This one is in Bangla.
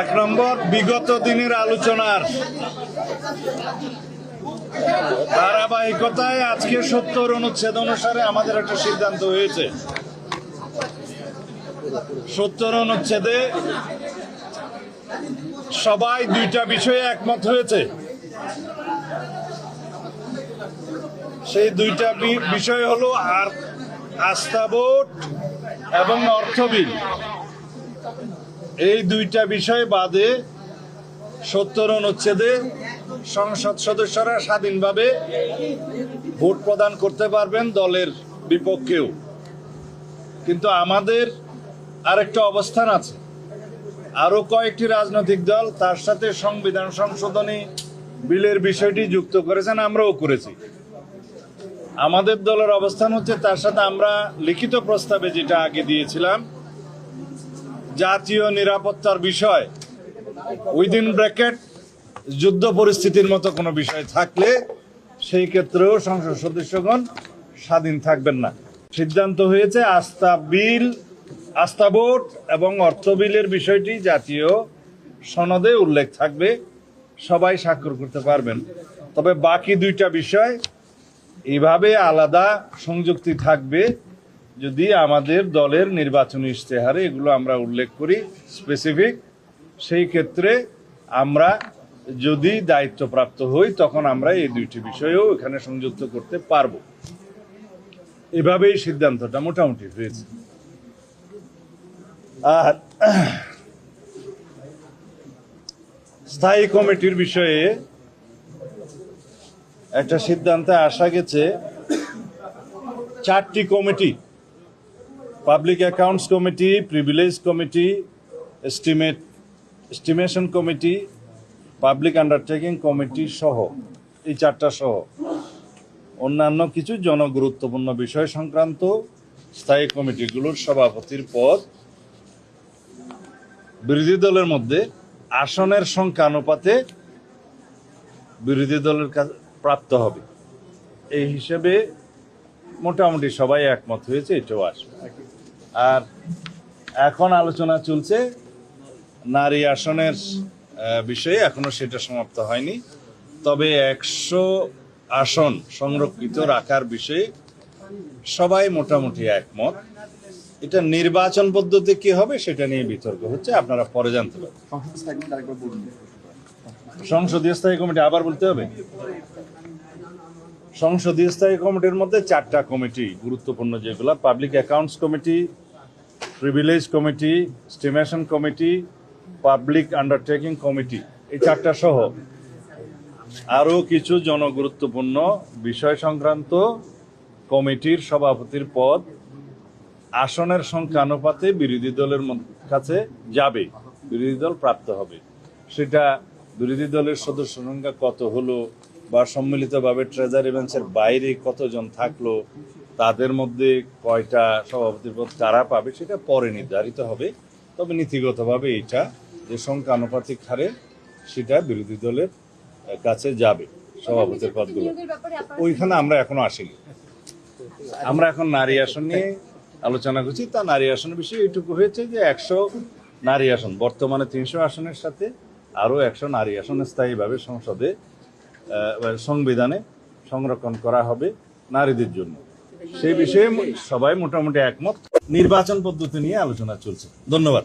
এক নম্বর, বিগত দিনের আলোচনার ধারাবাহিকতায় আজকে সত্তর অনুচ্ছেদ অনুসারে আমাদের একটা সিদ্ধান্ত হয়েছে। সত্তর অনুচ্ছেদে সবাই দুইটা বিষয়ে একমত হয়েছে। সেই দুইটা বিষয় হলো আস্থা ভোট এবং অর্থ বিল। এই দুইটা বিষয় বাদে সত্তর অনুচ্ছেদে সংসদ সদস্যরা স্বাধীনভাবে ভোট প্রদান করতে পারবেন দলের বিপক্ষেও। কিন্তু আমাদের আরেকটা অবস্থান আছে। আরও কয়েকটি রাজনৈতিক দল তার সাথে সংবিধান সংশোধনী বিলের বিষয়টি যুক্ত করেছেন, আমরাও করেছি। আমাদের দলের অবস্থান হচ্ছে তার সাথে আমরা লিখিত প্রস্তাবে যেটা আগে দিয়েছিলাম জাতীয় নিরাপত্তার বিষয় উইদিন ব্র্যাকেট যুদ্ধ পরিস্থিতির মতো কোনো বিষয় থাকলে সেই ক্ষেত্রেও সংসদ সদস্যগণ স্বাধীন থাকবেন না। সিদ্ধান্ত হয়েছে আস্থা বিল, আস্থা ভোট এবং অর্থ বিলের বিষয়টি জাতীয় সনদে উল্লেখ থাকবে। সবাই স্বাক্ষর করতে পারবেন। তবে বাকি দুইটা বিষয় এইভাবে আলাদা সংযুক্তি থাকবে যদি আমাদের দলের নির্বাচনী ইশতেহারে এগুলো আমরা উল্লেখ করি স্পেসিফিক সেই ক্ষেত্রে আমরা যদি দায়িত্বপ্রাপ্ত হই, তখন আমরা এই দুইটি বিষয়েও এখানে সংযুক্ত করতে পারব। এভাবেই সিদ্ধান্তটা মোটামুটি হয়েছে। আর স্থায়ী কমিটির বিষয়ে একটা সিদ্ধান্তে আসা গেছে, চারটি committee public accounts committee privilege committee estimate estimation committee public undertaking committee সহ, এই চারটা সহ। অন্যান্য কিছু জনগুরুত্বপূর্ণ বিষয় সংক্রান্ত স্থায়ী কমিটিগুলোর সভাপতির পদ বিরোধী দলের মধ্যে আসনের সংখ্যা অনুপাতে বিরোধী দলের কাছে প্রাপ্ত হবে। এই হিসেবে মোটামুটি সবাই একমত হয়েছে, এটাও আসবে। আর এখন আলোচনা চলছে নারী আসনের বিষয়ে। এখনও সেটা সমাপ্ত হয়নি। তবে একশো আসন সংরক্ষিত রাখার বিষয়ে সবাই মোটামুটি একমত। এটা নির্বাচন পদ্ধতি কি হবে সেটা নিয়ে বিতর্ক হচ্ছে আপনারা পরে জানতে পারবেন। সংসদীয় স্থায়ী কমিটি আবার বলতে হবে? সংসদীয় স্থায়ী কমিটির মধ্যে চারটা কমিটি, গুরুত্বপূর্ণ যেগুলো public accounts committee privilege committee estimation committee public undertaking committee, এই চারটা সহ। আরও কিছু জনগুরুত্বপূর্ণ বিষয় সংক্রান্ত কমিটির সভাপতির পদ আসনের সংখ্যা অনুপাতে বিরোধী দলের কাছে যাবে, বিরোধী দল প্রাপ্ত হবে। সেটা বিরোধী দলের সদস্য সংখ্যা কত হলো বা সম্মিলিতভাবে ট্রেজারি বেঞ্চের বাইরে কতজন থাকল, তাদের মধ্যে কয়টা সভাপতির পদ কারা পাবে সেটা পরে নির্ধারিত হবে। তবে নীতিগতভাবে এটা যে সংখ্যা আনুপাতিক হারে সেটা বিরোধী দলের কাছে যাবে সভাপতির পদগুলো। ওইখানে আমরা এখনও আসিনি। আমরা এখন নারী আসন নিয়ে আলোচনা করছি। তা নারী আসনের বিষয়ে এইটুকু হয়েছে যে একশো নারী আসন, বর্তমানে তিনশো আসনের সাথে আরও একশো নারী আসন স্থায়ীভাবে সংসদে সংবিধানে সংরক্ষণ করা হবে নারীদের জন্য। সেই বিষয়ে সবাই মোটামুটি একমত। নির্বাচন পদ্ধতি নিয়ে আলোচনা চলছে। ধন্যবাদ।